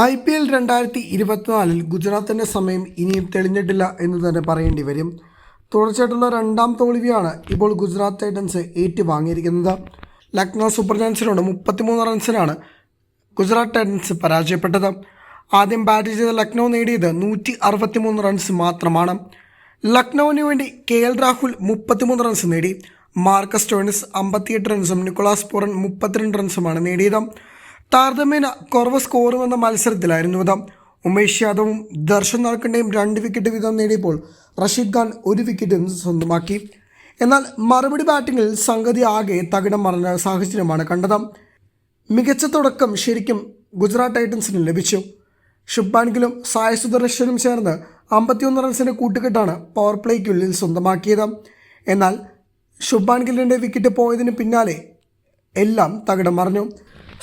I P L രണ്ടായിരത്തി ഇരുപത്തിനാലിൽ ഗുജറാത്തിന്റെ സമയം ഇനിയും തെളിഞ്ഞിട്ടില്ല എന്ന് തന്നെ പറയേണ്ടി വരും. തുടർച്ചയായിട്ടുള്ള രണ്ടാം തോൽവിയാണ് ഇപ്പോൾ ഗുജറാത്ത് ടൈറ്റൻസ് ഏറ്റുവാങ്ങിയിരിക്കുന്നത്. ലക്നൗ സൂപ്പർ ജയൻസിനോട് മുപ്പത്തിമൂന്ന് റൺസിനാണ് ഗുജറാത്ത് ടൈറ്റൻസ് പരാജയപ്പെട്ടത്. ആദ്യം ബാറ്റ് ചെയ്ത ലക്നൗ നേടിയത് നൂറ്റി അറുപത്തിമൂന്ന് റൺസ് മാത്രമാണ്. ലക്നൌവിന് വേണ്ടി കെ എൽ രാഹുൽ മുപ്പത്തിമൂന്ന് റൺസ് നേടി. മാർക്കസ് ടോണിസ് അമ്പത്തിയെട്ട് റൺസും നിക്കോളാസ് പോറൻ മുപ്പത്തിരണ്ട് റൺസുമാണ് നേടിയത്. താരതമ്യേന കുറവ് സ്കോർ വന്ന മത്സരത്തിലായിരുന്നു ഇത്. ഉമേഷ് യാദവും ദർശൻ നടക്കേണ്ടയും രണ്ട് വിക്കറ്റ് വീതം നേടിയപ്പോൾ റഷീദ് ഖാൻ ഒരു വിക്കറ്റും സ്വന്തമാക്കി. എന്നാൽ മറുപടി ബാറ്റിങ്ങിൽ സംഗതി ആകെ തകിടം മറഞ്ഞ സാഹചര്യമാണ് കണ്ടത്. മികച്ച തുടക്കം ശരിക്കും ഗുജറാത്ത് ടൈറ്റൻസിന് ലഭിച്ചു. ഷുബാൻഗിലും സായ സുദർശനും ചേർന്ന് അമ്പത്തിയൊന്ന് റൺസിന്റെ കൂട്ടുകെട്ടാണ് പവർ പ്ലേക്കുള്ളിൽ സ്വന്തമാക്കിയത്. എന്നാൽ ഷുബാൻഗിലിന്റെ വിക്കറ്റ് പോയതിന് പിന്നാലെ എല്ലാം തകിടം മറിഞ്ഞു.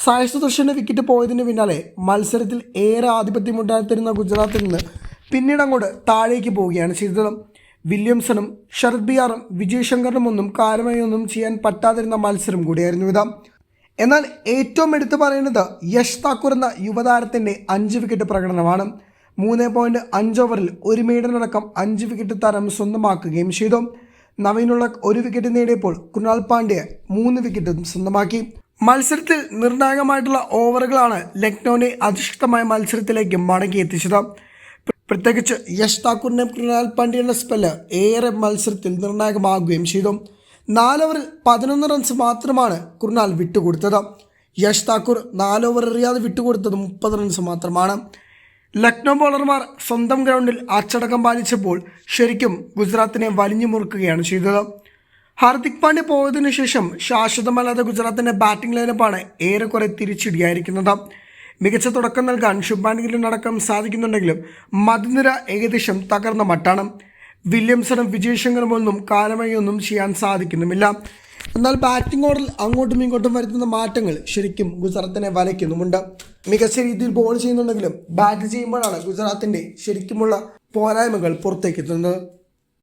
സായ് വിക്കറ്റ് പോയതിന് പിന്നാലെ മത്സരത്തിൽ ഏറെ ആധിപത്യമുണ്ടായിരുന്ന ഗുജറാത്തിൽ നിന്ന് പിന്നീട് അങ്ങോട്ട് താഴേക്ക് പോവുകയാണ് ചെയ്തത്. വില്യംസണും ശരത് ബിയാറും വിജയ് ശങ്കറിനും ഒന്നും കാര്യമായി ഒന്നും ചെയ്യാൻ പറ്റാതിരുന്ന മത്സരം കൂടിയായിരുന്നു ഇത്. എന്നാൽ ഏറ്റവും എടുത്തു പറയുന്നത് യശ് താക്കൂർ എന്ന യുവതാരത്തിന്റെ അഞ്ച് വിക്കറ്റ് പ്രകടനമാണ്. മൂന്ന് പോയിന്റ് അഞ്ച് ഓവറിൽ ഒരു മെയ്ഡനടക്കം അഞ്ച് വിക്കറ്റ് താരം സ്വന്തമാക്കുകയും ചെയ്തു. നവീനുള്ള ഒരു വിക്കറ്റ് നേടിയപ്പോൾ കുണാൽ പാണ്ഡ്യ മൂന്ന് വിക്കറ്റും സ്വന്തമാക്കി. മത്സരത്തിൽ നിർണായകമായിട്ടുള്ള ഓവറുകളാണ് ലക്നൌവിനെ അധിഷ്ഠിതമായ മത്സരത്തിലേക്ക് മടങ്ങി എത്തിച്ചത്. പ്രത്യേകിച്ച് യശ് താക്കൂറിനെ കൃണാൽ പാണ്ഡ്യയുടെ സ്പെല്ല് ഏറെ മത്സരത്തിൽ നിർണായകമാകുകയും ചെയ്തു. നാലോവറിൽ പതിനൊന്ന് റൺസ് മാത്രമാണ് കുർണാൽ വിട്ടുകൊടുത്തത്. യശ് താക്കൂർ നാലോവർ എറിയാതെ വിട്ടുകൊടുത്തത് മുപ്പത് റൺസ് മാത്രമാണ്. ലക്നൗ ബോളർമാർ സ്വന്തം ഗ്രൗണ്ടിൽ അച്ചടക്കം പാലിച്ചപ്പോൾ ശരിക്കും ഗുജറാത്തിനെ വലിഞ്ഞു മുറുക്കുകയാണ് ചെയ്തത്. ഹാർദിക് പാണ്ഡ്യ പോയതിനു ശേഷം ശാശ്വതമല്ലാത്ത ഗുജറാത്തിന്റെ ബാറ്റിംഗ് ലൈനപ്പാണ് ഏറെക്കുറെ തിരിച്ചിടിയായിരിക്കുന്നത്. മികച്ച തുടക്കം നൽകാൻ ശുഭാൻ ഗില്ലിനടക്കം സാധിക്കുന്നുണ്ടെങ്കിലും മതിനിര ഏകദേശം തകർന്ന മട്ടാണ്. വില്യംസണും വിജയശങ്കറും ഒന്നും കാലമയൊന്നും ചെയ്യാൻ സാധിക്കുന്നുമില്ല. എന്നാൽ ബാറ്റിംഗ് ഓർഡറിൽ അങ്ങോട്ടും ഇങ്ങോട്ടും വരുത്തുന്ന മാറ്റങ്ങൾ ശരിക്കും ഗുജറാത്തിനെ വലയ്ക്കുന്നുമുണ്ട്. മികച്ച രീതിയിൽ ബോൾ ചെയ്യുന്നുണ്ടെങ്കിലും ബാറ്റ് ചെയ്യുമ്പോഴാണ് ഗുജറാത്തിന്റെ ശരിക്കുമുള്ള പോരായ്മകൾ പുറത്തേക്കെത്തുന്നത്.